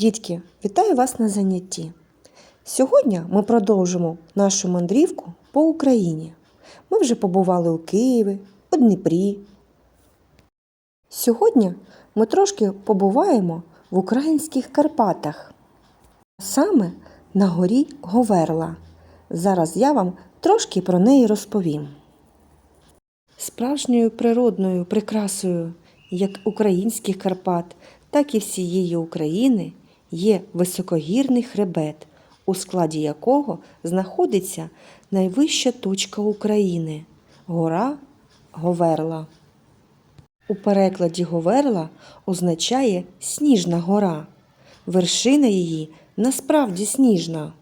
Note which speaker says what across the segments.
Speaker 1: Дітки, вітаю вас на занятті. Сьогодні ми продовжимо нашу мандрівку по Україні. Ми вже побували у Києві, у Дніпрі. Сьогодні ми трошки побуваємо в українських Карпатах, саме на горі Говерла. Зараз я вам трошки про неї розповім. Справжньою природною прикрасою як українських Карпат, так і всієї України є високогірний хребет, у складі якого знаходиться найвища точка України гора Говерла. У перекладі Говерла означає сніжна гора. Вершина її насправді сніжна.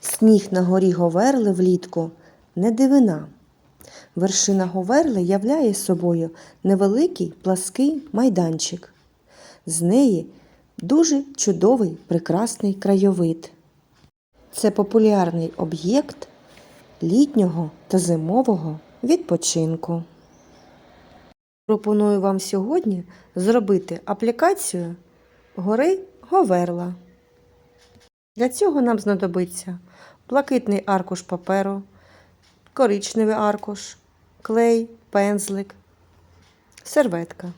Speaker 1: Сніг на горі Говерли влітку не дивина. Вершина Говерли являє собою невеликий плаский майданчик. З неї дуже чудовий прекрасний краєвид. Це популярний об'єкт літнього та зимового відпочинку. Пропоную вам сьогодні зробити аплікацію гори Говерла. Для цього нам знадобиться блакитний аркуш паперу, коричневий аркуш, клей, пензлик, серветка.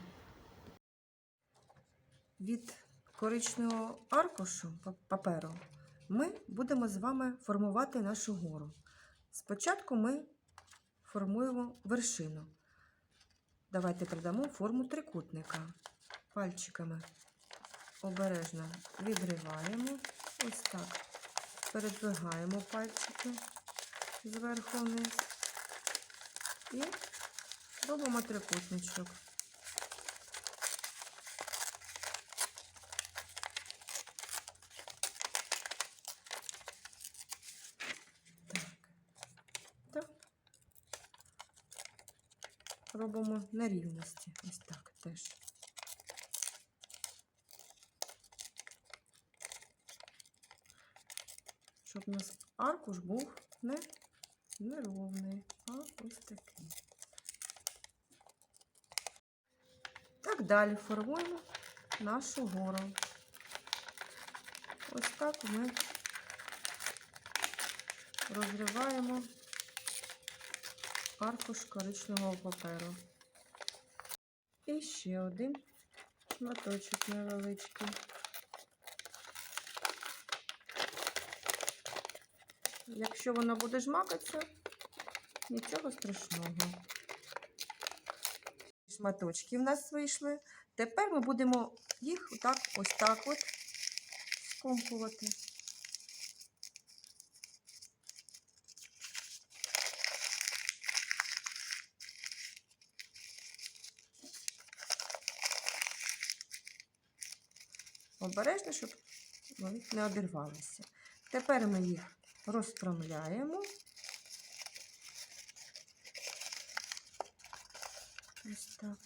Speaker 1: Від коричневого аркушу паперу ми будемо з вами формувати нашу гору. Спочатку ми формуємо вершину. Давайте придамо форму трикутника. Пальчиками обережно відриваємо. Ось так. Передвигаємо пальчики зверху вниз і робимо трикутничок. Так. Так. Робимо на рівності. Ось так теж. Щоб у нас аркуш був не неровний, а ось такий. Так далі формуємо нашу гору. Ось так ми розриваємо аркуш коричневого паперу. І ще один шматочок невеличкий. Якщо воно буде жмакатися, нічого страшного. Шматочки в нас вийшли. Тепер ми будемо їх отак, ось так от скомкувати. Обережно, щоб вони не обірвалися. Тепер ми їх розпрямляємо. Ось так.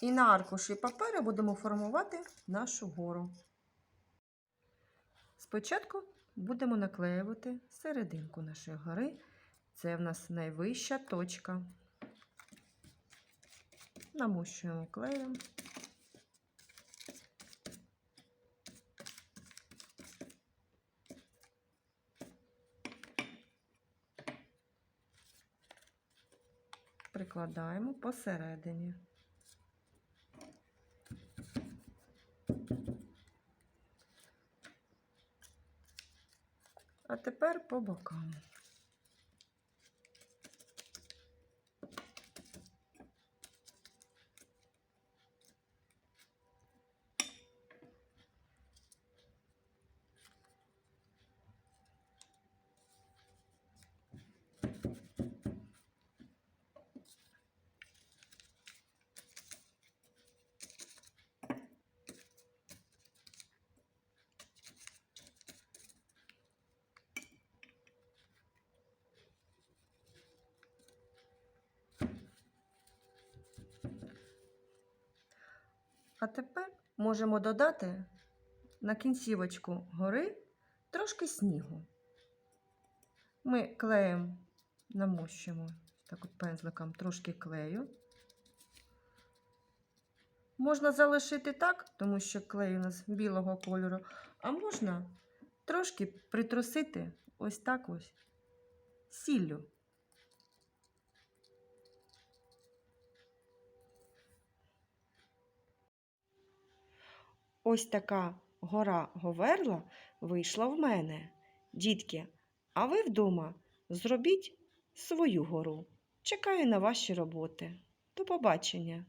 Speaker 1: І на аркуші паперу будемо формувати нашу гору. Спочатку будемо наклеювати серединку нашої гори. Це в нас найвища точка. Намущуємо клеєм. Прикладаємо посередині. А тепер по бокам. А тепер можемо додати на кінцівочку гори трошки снігу. Ми клеєм намощимо так от пензликом трошки клею. Можна залишити так, тому що клей у нас білого кольору, а можна трошки притрусити ось так ось сіллю. Ось така гора Говерла вийшла в мене. Дітки, а ви вдома зробіть свою гору. Чекаю на ваші роботи. До побачення!